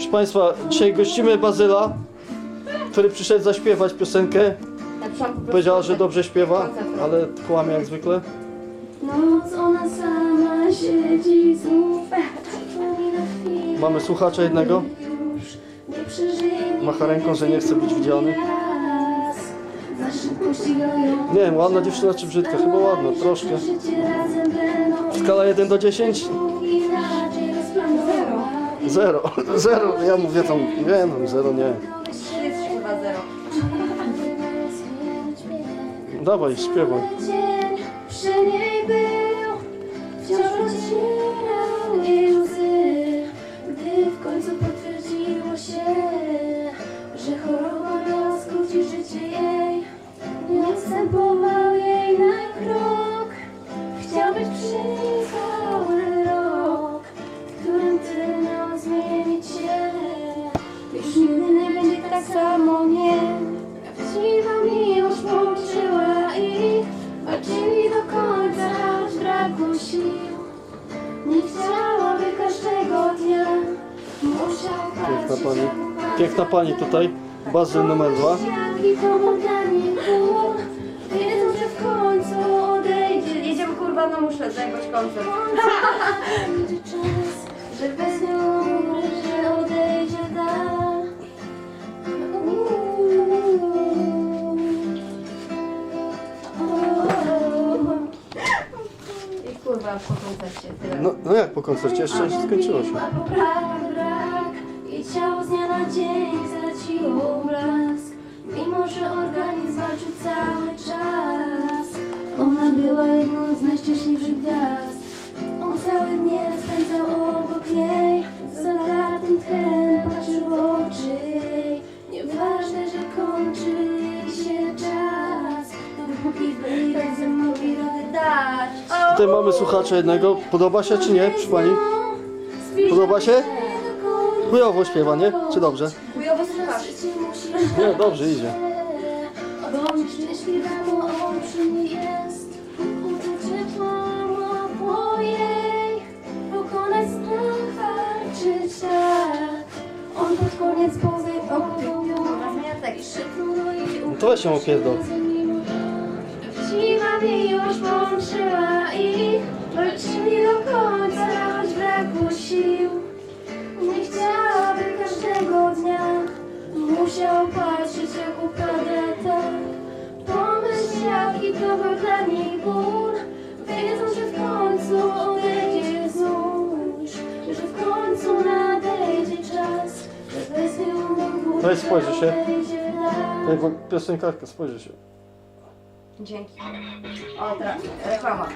Proszę Państwa, dzisiaj gościmy Bazyla, który przyszedł zaśpiewać piosenkę. Powiedziała, że dobrze śpiewa, ale kłamie jak zwykle. Noc ona sama siedzi znów Mamy słuchacza jednego. Macha ręką, że nie chce być widziany. Nie wiem, ładna dziewczyna czy brzydka? Chyba ładna, troszkę. Skala 1 do 10? Zero. Zero. Ja mówię tam, nie no, zero nie. Jest chyba zero. Dawaj, śpiewaj. Dzień przy niej był samo, nie Prawdziwa miłość łączyła ich Walczyli do końca, aż brakło sił Nie chciałaby każdego dnia Musiał Piękna patrzeć, pani. jak. Piękna pani tutaj. Bazyl numer dwa. Jaki to był dla nich ból Wiedzą, że w końcu odejdzie Jedziemy kurwa, no muszę zajmować koncert. Będzie czas, że bez nią Po koncercie. Tyle. No, no jak po koncercie? Jeszcze nie skończyło się. Albo brak, brak I ciało z dnia na dzień straciło blask Mimo, że organizm walczył cały czas Ona była jedną z najszczęśliwszych gwiazd On cały spędzał obok niej Tutaj mamy słuchacza jednego. Podoba się czy nie, proszę pani? Podoba się? Chujowo śpiewa, nie? Czy dobrze? Chujowo słuchasz. Nie, dobrze idzie. On przy pod koniec to weź ją opierdol. Prawdziwa miłość łączyła ich Walczyli do końca, choć brakło sił Nie chciałaby każdego dnia Musiał patrzeć jak upada tak Pomyśl jaki to był dla nich ból Wiedzą, że w końcu odejdzie znów Że w końcu nadejdzie czas Że bez nią Weź spojrzy się. Jak piosenkarka, spojrzy się. Dzięki. O, teraz reklama.